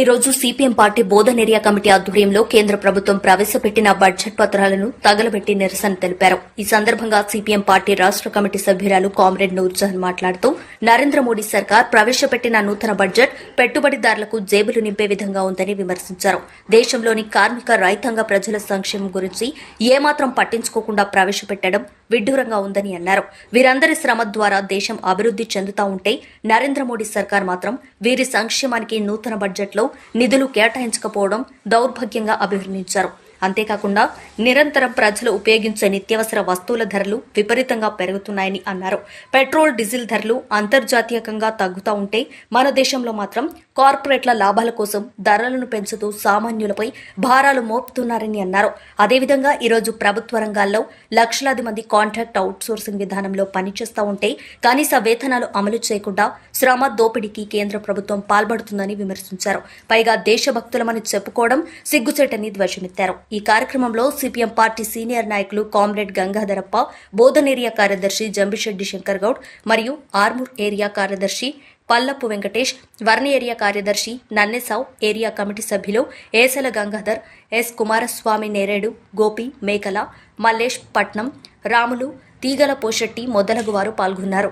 ఈ రోజు CPM party Bodhan area committee ఆధ్వర్యంలో కేంద్ర ప్రభుత్వం ప్రవేశపెట్టిన బడ్జెట్ పత్రాలను తగలబెట్టి నిరసన తెలిపారు. ఈ సందర్భంగా సిపిఎం పార్టీ రాష్ట కమిటీ సభ్యురాలు కామ్రేడ్ నూర్జహాన్ మాట్లాడుతూ నరేంద్ర మోడీ సర్కార్ ప్రవేశపెట్టిన నూతన బడ్జెట్ పెట్టుబడిదారులకు జేబులు నింపే విధంగా ఉందని విమర్శించారు. దేశంలోని కార్మిక రైతాంగ ప్రజల సంక్షేమం గురించి ఏమాత్రం పట్టించుకోకుండా ప్రవేశపెట్టడం విడ్డూరంగా ఉందని అన్నారు. వీరందరి శ్రమ ద్వారా దేశం అభివృద్ది చెందుతా ఉంటే నరేంద్ర మోడీ సర్కార్ మాత్రం వీరి సంక్షేమానికి నూతన బడ్జెట్లో నిధులు కేటాయించకపోవడం దౌర్భాగ్యంగా అభివర్ణించారు. అంతేకాకుండా నిరంతరం ప్రజలు ఉపయోగించే నిత్యావసర వస్తువుల ధరలు విపరీతంగా పెరుగుతున్నాయని అన్నారు. పెట్రోల్ డీజిల్ ధరలు అంతర్జాతీయంగా తగ్గుతూ ఉంటే మన దేశంలో మాత్రం కార్పొరేట్ల లాభాల కోసం ధరలను పెంచుతూ సామాన్యులపై భారాలు మోపుతున్నారని అన్నారు. అదేవిధంగా ఈరోజు ప్రభుత్వ రంగాల్లో లక్షలాది మంది కాంట్రాక్ట్ అవుట్సోర్సింగ్ విధానంలో పనిచేస్తూ ఉంటే కనీస వేతనాలు అమలు చేయకుండా శ్రమ దోపిడీకి కేంద్ర ప్రభుత్వం పాల్పడుతుందని విమర్శించారు. పైగా దేశభక్తులమని చెప్పుకోవడం సిగ్గుచేటని ధ్వజమెత్తారు. ఈ కార్యక్రమంలో సిపిఎం పార్టీ సీనియర్ నాయకులు కామ్రేడ్ గంగాధరప్ప బోధనేరియా కార్యదర్శి జంబిశెడ్డి శంకర్ గౌడ్ మరియు ఆర్మూర్ ఏరియా కార్యదర్శి పల్లప్పు వెంకటేష్ వర్ణ ఏరియా కార్యదర్శి నన్నెసావ్ ఏరియా కమిటీ సభ్యులు ఏసల గంగాధర్ ఎస్ కుమారస్వామి నేరేడు గోపి మేకల మల్లేష్ పట్నం రాములు తీగల పోషెట్టి మొదలగు వారు పాల్గొన్నారు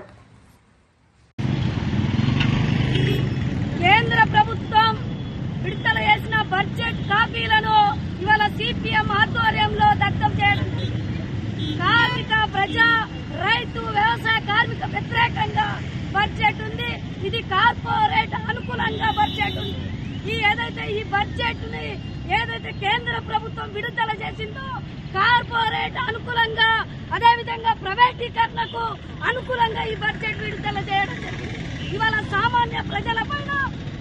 కేంద్ర ప్రభుత్వం విడుదల చేసిన బడ్జెట్ కాపీలను ఇవాళ సిపిఎం ఆధ్వర్యంలో దగ్ధం చేయడం జరిగింది. కార్మిక ప్రజా రైతు వ్యవసాయ కార్మిక వ్యతిరేకంగా బడ్జెట్ ఉంది ఇది కార్పొరేట్ అనుకూలంగా బడ్జెట్ ఉంది ఈ ఏదైతే ఈ బడ్జెట్ని ఏదైతే కేంద్ర ప్రభుత్వం విడుదల చేసిందో కార్పొరేట్ అనుకూలంగా అదేవిధంగా ప్రైవేటీకరణకు అనుకూలంగా ఈ బడ్జెట్ విడుదల చేయడం జరిగింది. ఇవాళ సామాన్య ప్రజల పైన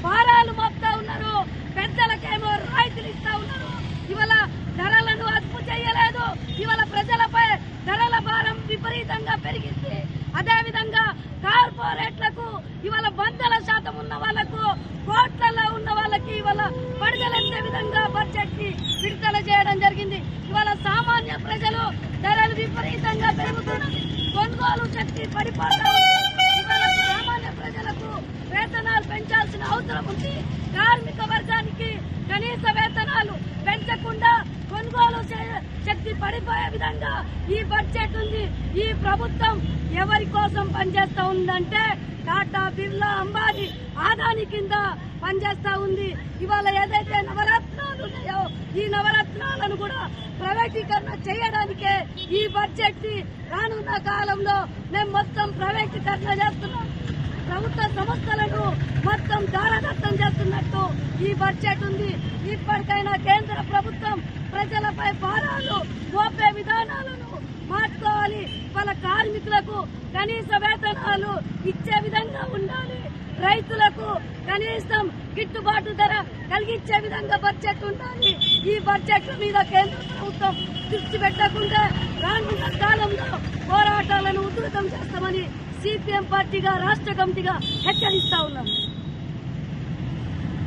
భారాలు మోపుతా ఉన్నారు పెద్దలకేమో రాయితీలు ఇస్తా ఉన్నారు. ఇవాళ ధరలను అదుపు చేయలేదు. ఇవాళ ప్రజలపై ధరల భారం విపరీతంగా పెరిగింది. అదే విధంగా కార్పొరేట్లకు ఇవాళ వందల శాతం ఉన్న వాళ్ళకు కోట్లలో ఉన్న వాళ్ళకి పడగలెత్తే విధంగా బడ్జెట్ని విడుదల చేయడం జరిగింది. ఇవాళ సామాన్య ప్రజలు ధరలు విపరీతంగా పెరుగుతున్నది కొనుగోలు శక్తి పడిపోతా ఇవాళ సామాన్య ప్రజలకు వేతనాలు పెంచాల్సిన అవసరం ఉంది. కార్మిక వర్గానికి కనీస వేతనాలు పెంచకుండా శక్తి పడిపోయే విధంగా ఈ బడ్జెట్ ఉంది. ఈ ప్రభుత్వం ఎవరి కోసం పనిచేస్తా ఉందంటే టాటా బిర్లా అంబానీ ఆదాని కింద పనిచేస్తా ఉంది. ఇవాళ ఏదైతే నవరత్నాలు ఉన్నాయో ఈ నవరత్నాలను కూడా ప్రైవేటీకరణ చేయడానికే ఈ బడ్జెట్ని రానున్న కాలంలో మేము మొత్తం ప్రైవేటీకరణ చేస్తున్నాం. ప్రభుత్వ సంస్థలను మొత్తం దారదత్తం చేస్తున్నట్టు ఈ బడ్జెట్ ఉంది. ఇప్పటికైనా కేంద్ర ప్రభుత్వం ప్రజలపై విధానాలు మోపే విధానాలను మార్చుకోవాలి. వాళ్ళ కార్మికులకు కనీస వేతనాలు ఇచ్చే విధంగా ఉండాలి. రైతులకు కనీసం గిట్టుబాటు ధర కలిగించే విధంగా బడ్జెట్ ఉండాలి. ఈ బడ్జెట్ మీద కేంద్ర ప్రభుత్వం దృష్టి పెట్టకుండా రానున్న కాలంలో పోరాటాలను ఉధృతం చేస్తామని సిపిఎం పార్టీగా రాష్ట్ర కమిటీగా హెచ్చరిస్తా ఉన్నాం.